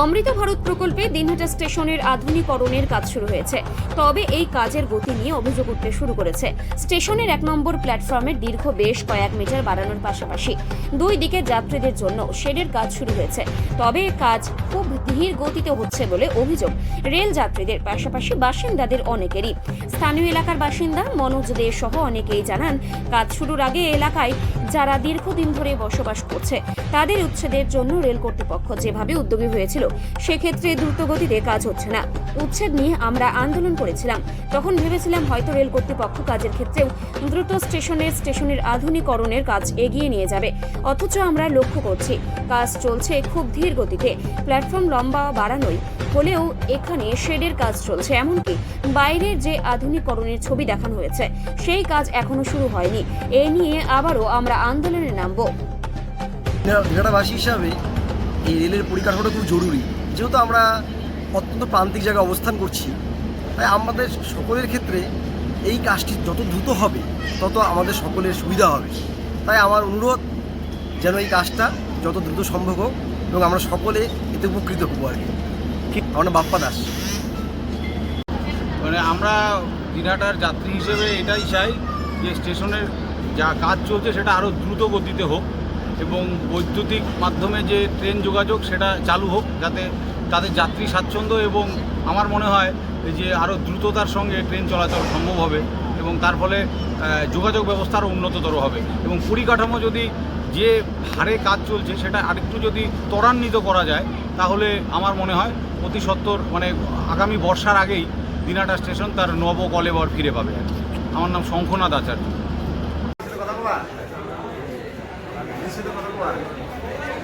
অমৃত ভারত প্রকল্পে দিনহাটা স্টেশনের আধুনিকরণের কাজ শুরু হয়েছে। তবে এই কাজের গতি নিয়ে অভিযোগ উঠতে শুরু করেছে। স্টেশনের এক নম্বর প্ল্যাটফর্মের দীর্ঘ বেশ কয়েক মিটার বাড়ানোর পাশাপাশি দুই দিকে যাত্রীদের জন্য শেডের কাজ শুরু হয়েছে। তবে কাজ খুব ধীর গতিতে হচ্ছে বলে অভিযোগ। রেল যাত্রীদের পাশাপাশি বাসিন্দাদের অনেকেরই। স্থানীয় এলাকার বাসিন্দা মনোজ দে সহ অনেকেই জানান, কাজ শুরুর আগে এলাকায় যারা দীর্ঘদিন ধরে বসবাস করছে, তাদের উচ্ছেদের জন্য রেল কর্তৃপক্ষ যেভাবে উদ্যোগী হয়েছিল সেক্ষেত্রে দ্রুত গতিতে কাজ হচ্ছে না। উচ্ছেদ নিয়ে আমরা আন্দোলন করেছিলাম। তখন ভেবেছিলাম হয়তো রেল কর্তৃপক্ষ কাজের ক্ষেত্রেও দ্রুত স্টেশনের স্টেশনের আধুনিকরণের কাজ এগিয়ে নিয়ে যাবে। অথচ আমরা লক্ষ্য করছি, কাজ চলছে খুব ধীর গতিতে। প্ল্যাটফর্ম লম্বা বাড়ানোই হলেও এখানে শেডের কাজ চলছে। এমনকি বাইরের যে আধুনিকরণের ছবি দেখানো হয়েছে, সেই কাজ এখনও শুরু হয়নি। এ নিয়ে আবারও আমরা আন্দোলনে নামবো। হিসাবে এই রেলের পরিকাঠামোটা খুব জরুরি। যেহেতু আমরা অত্যন্ত প্রান্তিক জায়গায় অবস্থান করছি, তাই আমাদের সকলের ক্ষেত্রে এই কাজটি যত দ্রুত হবে, তত আমাদের সকলের সুবিধা হবে। তাই আমার অনুরোধ যেন এই কাজটা যত দ্রুত সম্ভব হোক এবং আমরা সকলে এতে উপকৃত হব আর কি। আমার নাম বাপ্পা দাস। মানে আমরা দিনহাটার যাত্রী হিসেবে এটাই চাই যে স্টেশনের যা কাজ চলছে সেটা আরও দ্রুত গতিতে হোক। এবং বৈদ্যুতিক মাধ্যমে যে ট্রেন যোগাযোগ সেটা চালু হোক, যাতে তাদের যাত্রী স্বাচ্ছন্দ্য এবং আমার মনে হয় যে আরও দ্রুততার সঙ্গে ট্রেন চলাচল সম্ভব হবে এবং তার ফলে যোগাযোগ ব্যবস্থা আরও উন্নততর হবে। এবং পরিকাঠামো যদি যে হারে কাজ চলছে সেটা আরেকটু যদি ত্বরান্বিত করা যায়, তাহলে আমার মনে হয় অতি সত্তর মানে আগামী বর্ষার আগেই দিনাটা স্টেশন তার নব কলেবর ফিরে পাবে। আমার নাম শঙ্খনাথ আচার্য। sido quando guarda.